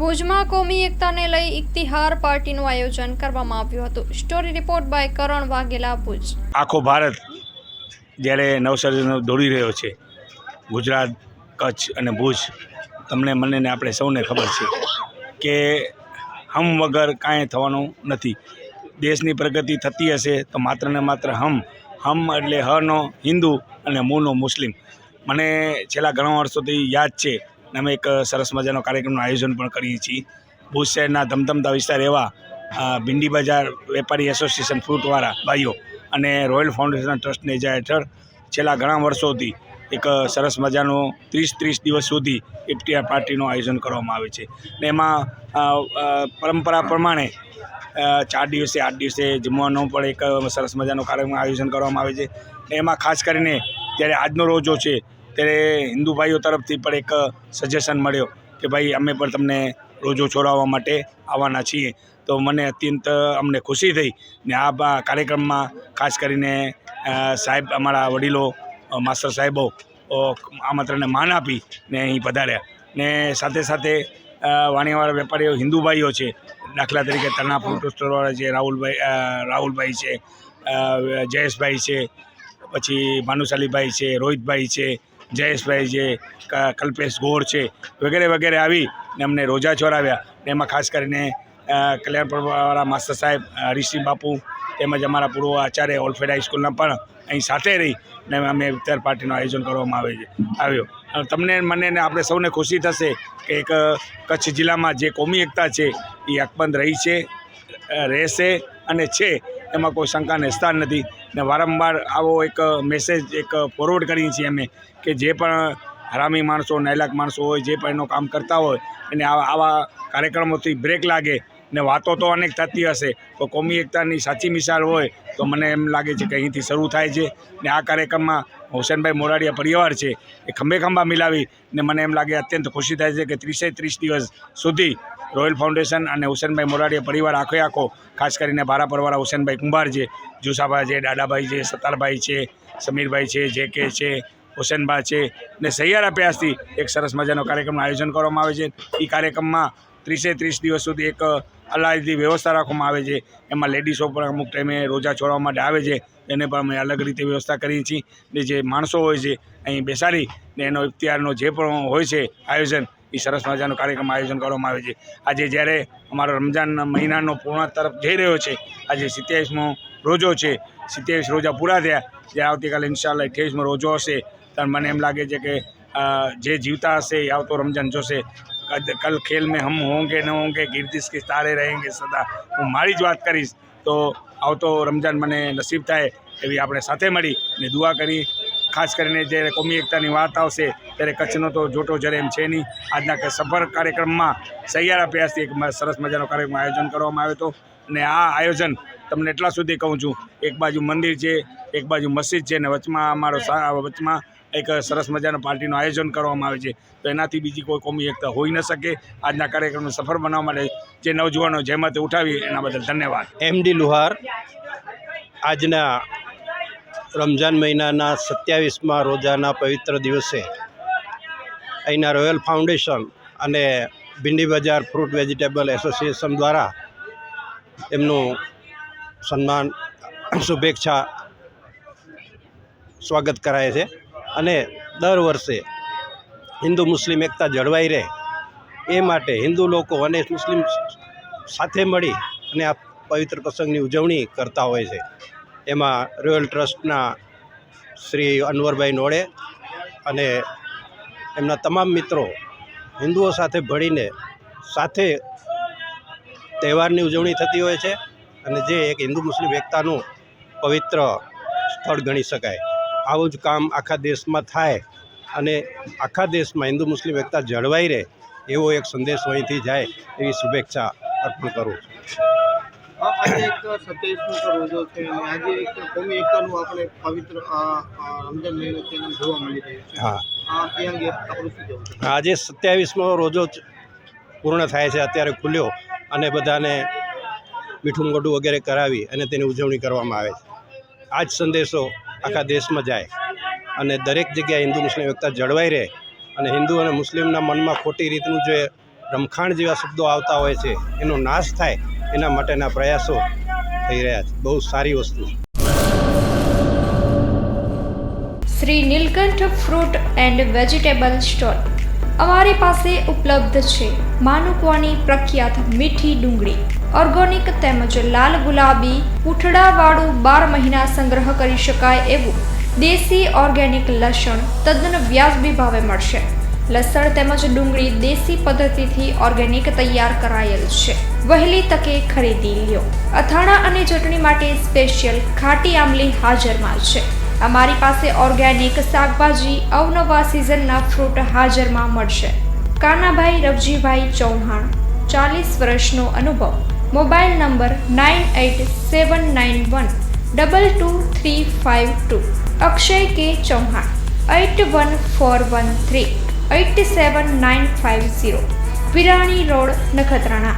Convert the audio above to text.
ભુજમાં કોમી એકતાને લઈ ઇક્તિહાર પાર્ટીનું આયોજન કરવામાં આવ્યું હતું. Story report by Karan Vaghela, Bhuj. આખો ભારત જ્યારે નવસર્જનો દોડી રહ્યો છે, ગુજરાત, કચ્છ અને ભુજ, તમને મને ને આપણે સૌને ખબર છે કે હમ વગર કાંઈ થવાનું નથી. દેશની પ્રગતિ થતી હશે તો માત્ર ને માત્ર હમ હમ એટલે હનો હિન્દુ અને મુનો મુસ્લિમ. મને છેલ્લા ઘણા વર્ષોથી યાદ છે ને અમે એક સરસ મજાનો કાર્યક્રમનું આયોજન પણ કરીએ છીએ. ભુજ શહેરના ધમધમતા વિસ્તાર એવા ભીંડી બજાર વેપારી એસોસિએશન ફ્રૂટવાળા ભાઈઓ અને રોયલ ફાઉન્ડેશન ટ્રસ્ટની એજા હેઠળ છેલ્લા ઘણા વર્ષોથી એક સરસ મજાનો ત્રીસ ત્રીસ દિવસ સુધી ઇફ્તિયાર પાર્ટીનું આયોજન કરવામાં આવે છે. ને એમાં પરંપરા પ્રમાણે ચાર દિવસે, આઠ દિવસે જમવાનો પણ એક સરસ મજાનો કાર્યક્રમ આયોજન કરવામાં આવે છે. એમાં ખાસ કરીને જ્યારે આજનો રોજો છે ત્યારે હિન્દુ ભાઈઓ તરફથી પણ એક સજેશન મળ્યો કે ભાઈ, અમે પણ તમને રોજો છોડાવવા માટે આવવાના છીએ. તો મને અત્યંત, અમને ખુશી થઈ ને આ કાર્યક્રમમાં ખાસ કરીને સાહેબ, અમારા વડીલો માસ્ટર સાહેબો આમંત્રણને માન આપી ને અહીં પધાર્યા. ને સાથે સાથે વાણીવાળા વેપારીઓ, હિન્દુ ભાઈઓ છે, દાખલા તરીકે તરણા ફ્રૂટ સ્ટોરવાળા છે રાહુલભાઈ રાહુલભાઈ છે જયેશભાઈ છે, પછી ભાનુશાલીભાઈ છે, રોહિતભાઈ છે જયેશભાઈ છે કલ્પેશ ગોર છે, વગેરે વગેરે આવી ને અમને રોજા ચોરાવ્યા. એમાં ખાસ કરીને કલ્યાણપુરવાળા માસ્ટર સાહેબ હરીશસિંહ બાપુ તેમજ અમારા પૂર્વ આચાર્ય ઓલફેડ હાઈસ્કૂલના પણ અહીં સાથે રહી ને અમે ઉત્તર પાર્ટીનું આયોજન કરવામાં આવે છે, આવ્યો. તમને મને ને આપણે સૌને ખુશી થશે કે એક કચ્છ જિલ્લામાં જે કોમી એકતા છે એ અકબંધ રહી છે રહેશે અને છે. એમાં કોઈ શંકાને સ્થાન નથી. ને વારંવાર આવો એક મેસેજ એક ફોરવર્ડ કરીએ છીએ અમે કે જે પણ હરામી માણસો, નાયલાક માણસો હોય, જે પણ એનું કામ કરતા હોય અને આવા આવા કાર્યક્રમોથી બ્રેક લાગે ને વાતો તો અનેક થતી હશે. તો કોમી એકતાની સાચી મિસાલ હોય તો મને એમ લાગે છે કે અહીંથી શરૂ થાય છે. ને આ કાર્યક્રમમાં હુસેનભાઈ મોરાડિયા પરિવાર છે એ ખંભે ખંભા મિલાવી ને મને એમ લાગે અત્યંત ખુશી થાય છે કે ત્રીસે ત્રીસ દિવસ સુધી રોયલ ફાઉન્ડેશન અને હુસેનભાઈ મોરાડિયા પરિવાર આખે આખો, ખાસ કરીને ભારાપરવાળા હુસેનભાઈ કુંભાર છે, જુસાભાઈ છે, દાદાભાઈ છે, સતારભાઈ છે, સમીરભાઈ છે, જે કે છે હુસેનભાઈ છે, ને સહિયારા અભ્યાસથી એક સરસ મજાનો કાર્યક્રમનું આયોજન કરવામાં આવે છે. એ કાર્યક્રમમાં ત્રીસે ત્રીસ દિવસ સુધી એક અલાયદી વ્યવસ્થા રાખવામાં આવે છે. એમાં લેડીઝો પણ અમુક ટાઈમે રોજા છોડવા માટે આવે છે. એને પણ અમે અલગ રીતે વ્યવસ્થા કરીએ છીએ. ને જે માણસો હોય છે, અહીં બેસાડી ને એનો ઇફતિયારનો જે પણ હોય છે આયોજન એ સરસ મજાનો કાર્યક્રમ આયોજન કરવામાં આવે છે. આજે જ્યારે અમારો રમજાન મહિનાનો પૂર્ણ તરફ જઈ રહ્યો છે, આજે સિત્યાવીસમો રોજો છે. સિત્યાવીસ રોજા પૂરા થયા, જે આવતીકાલે ઇન્શાલ્લા અઠ્યાવીસમો રોજો હશે. ત્યારે મને એમ લાગે છે કે જે જીવતા હશે એ આવતો રમજાન જોશે. કલ ખેલ મેં હમ હોંગે ન હોંગે, ગીર્દિશ કે તારે રહેંગે સદા. હું મારી જ વાત કરીશ. તો આવતો રમજાન મને નસીબ થાય એવી આપણે સાથે મળી અને દુઆ કરી. ખાસ કરીને જ્યારે કોમી એકતાની વાત આવશે, ત્યારે કચ્છનો તો જોટો જ્યારે એમ છે નહીં. આજના સફર કાર્યક્રમમાં સહિયારા પ્રયાસથી એક સરસ મજાનો કાર્યક્રમ આયોજન કરવામાં આવ્યો હતો. અને આ આયોજન તમને એટલા સુધી કહું છું, એક બાજુ મંદિર છે, એક બાજુ મસ્જિદ છે, અને વચમાં અમારો વચમાં એક સરસ મજાનું પાર્ટીનું આયોજન કરવામાં આવે છે. તો એનાથી બીજી કોઈ કોમી એકતા હોઈ ન શકે. આજના કાર્યક્રમને સફળ બનાવવા માટે જે નવજુવાનો જહેમત ઉઠાવી, એના બદલ ધન્યવાદ. એમડી લુહાર, આજના રમજાન મહિનાના સત્યાવીસમાં રોજાના પવિત્ર દિવસે અહીંના રોયલ ફાઉન્ડેશન અને ભીંડી બજાર ફ્રૂટ વેજીટેબલ એસોસિએશન દ્વારા એમનું સન્માન, શુભેચ્છા સ્વાગત કરાય છે અને દર વર્ષે હિન્દુ મુસ્લિમ એકતા જળવાઈ રહે એ માટે હિન્દુ લોકો અને મુસ્લિમ સાથે મળી અને આ પવિત્ર પ્રસંગની ઉજવણી કરતા હોય છે. એમાં રોયલ ટ્રસ્ટના શ્રી અનવરભાઈ નોડે અને એમના તમામ મિત્રો હિન્દુઓ સાથે ભળીને સાથે તહેવારની ઉજવણી થતી હોય છે અને જે એક હિન્દુ મુસ્લિમ એકતાનું પવિત્ર સ્થળ ગણી શકાય. આવું જ કામ આખા દેશમાં થાય અને આખા દેશમાં હિન્દુ મુસ્લિમ એકતા જળવાઈ રહે એવો એક સંદેશો અહીંથી જાય એવી શુભેચ્છા અર્પણ કરું છું. આજે એક સત્યાવીસમો રોજો છે અને આજે એક કોમી એકતાનું આપણે પવિત્ર રમજાન મહિનો છે જોવા મળી રહ્યું છે. હા. એ અંગે આપણું શું કહેવું આજે સત્યાવીસમો રોજો પૂર્ણ થાય છે અત્યારે ખુલ્યો અને બધાને મીઠું મોઢું વગેરે કરાવી અને તેની ઉજવણી કરવામાં આવે છે. આ જ સંદેશો આખા દેશમાં જાય અને દરેક જગ્યાએ હિન્દુ મુસ્લિમ એકતા જળવાઈ રહે અને હિન્દુ અને મુસ્લિમના મનમાં ખોટી રીતનું જે રમખાણ જેવા શબ્દો આવતા હોય છે એનો નાશ થાય એના માટેના પ્રયાસો થઈ રહ્યા છે. બહુ સારી વસ્તુ Shri Nilkanth fruit and vegetable store અમારી પાસે ઉપલબ્ધ છે. માનુકવાની પ્રખ્યાત મીઠી ડુંગળી, ઓર્ગોનિક તેમજ લાલ ગુલાબી પૂંઠડાવાળું બાર મહિના સંગ્રહ કરી શકાય એવું દેશી ઓર્ગેનિક લસણ તદ્દન વ્યાજબી ભાવે મળશે. લસણ તેમજ ડુંગળી દેશી પદ્ધતિથી ઓર્ગેનિક તૈયાર કરાયેલ છે. વહેલી તકે ખરીદી લ્યો. અથાણા અને ચટણી માટે સ્પેશિયલ ખાટી આમલી હાજરમાં છે. અમારી પાસે ઓર્ગેનિક શાકભાજી અવનવા સિઝનના ફ્રૂટ હાજરમાં મળશે. કાનાભાઈ રવજીભાઈ ચૌહાણ, ચાલીસ વર્ષનો અનુભવ. Mobile number nine eight seven nine one double two three five two Akshay K Chauhan eight one four one three eight seven nine five zero. Virani road Nakhatrana.